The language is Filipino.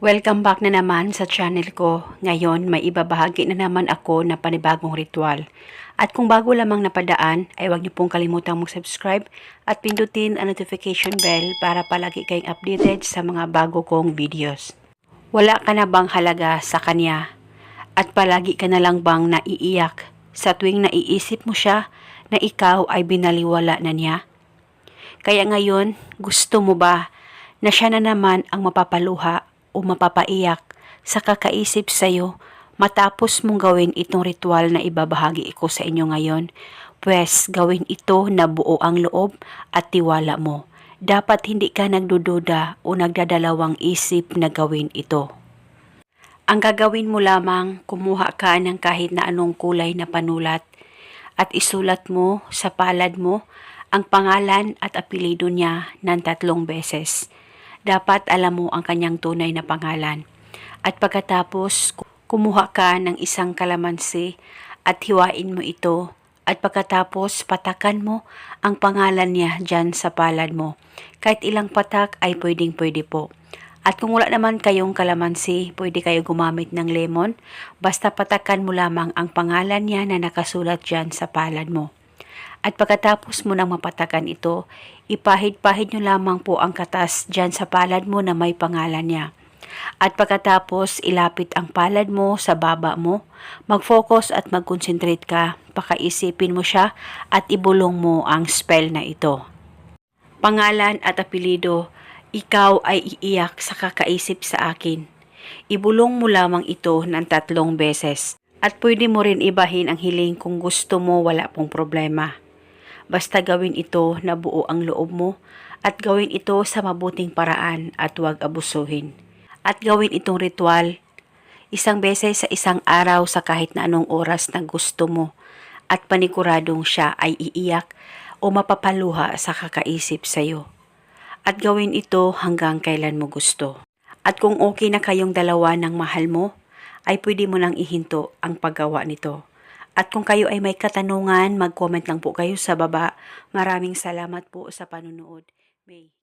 Welcome back na naman sa channel ko. Ngayon, may ibabahagi na naman ako na panibagong ritual. At kung bago lamang napadaan, ay huwag niyo pong kalimutang mag-subscribe at pindutin ang notification bell para palagi kayong updated sa mga bago kong videos. Wala ka na bang halaga sa kanya? At palagi ka na lang bang naiiyak sa tuwing naiisip mo siya na ikaw ay binaliwala na niya? Kaya ngayon, gusto mo ba na siya na naman ang mapapaluha o mapapaiyak sa kakaisip sa'yo matapos mong gawin itong ritual na ibabahagi ko sa inyo ngayon? Pwes, gawin ito na buo ang loob at tiwala mo. Dapat hindi ka nagdududa o nagdadalawang isip na gawin ito. Ang gagawin mo lamang, kumuha ka ng kahit na anong kulay na panulat at isulat mo sa palad mo ang pangalan at apelido niya ng tatlong beses. Dapat alam mo ang kanyang tunay na pangalan. At pagkatapos, kumuha ka ng isang kalamansi at hiwain mo ito. At pagkatapos, patakan mo ang pangalan niya dyan sa palad mo. Kahit ilang patak ay pwedeng pwede po. At kung wala naman kayong kalamansi, pwede kayo gumamit ng lemon. Basta patakan mo lamang ang pangalan niya na nakasulat dyan sa palad mo. At pagkatapos mo nang mapatakan ito, ipahid-pahid nyo lamang po ang katas dyan sa palad mo na may pangalan niya. At pagkatapos, ilapit ang palad mo sa baba mo, mag-focus at mag-concentrate ka, pakaisipin mo siya at ibulong mo ang spell na ito. Pangalan at apelido, ikaw ay iiyak sa kakaisip sa akin. Ibulong mo lamang ito ng tatlong beses. At pwede mo rin ibahin ang hiling kung gusto mo wala pong problema. Basta gawin ito na buo ang loob mo at gawin ito sa mabuting paraan at huwag abusuhin. At gawin itong ritual isang beses sa isang araw sa kahit na anong oras na gusto mo at paniguradong siya ay iiyak o mapapaluha sa kakaisip sa'yo. At gawin ito hanggang kailan mo gusto. At kung okay na kayong dalawa ng mahal mo, ay pwede mo nang ihinto ang paggawa nito. At kung kayo ay may katanungan, mag-comment lang po kayo sa baba. Maraming salamat po sa panunood. May.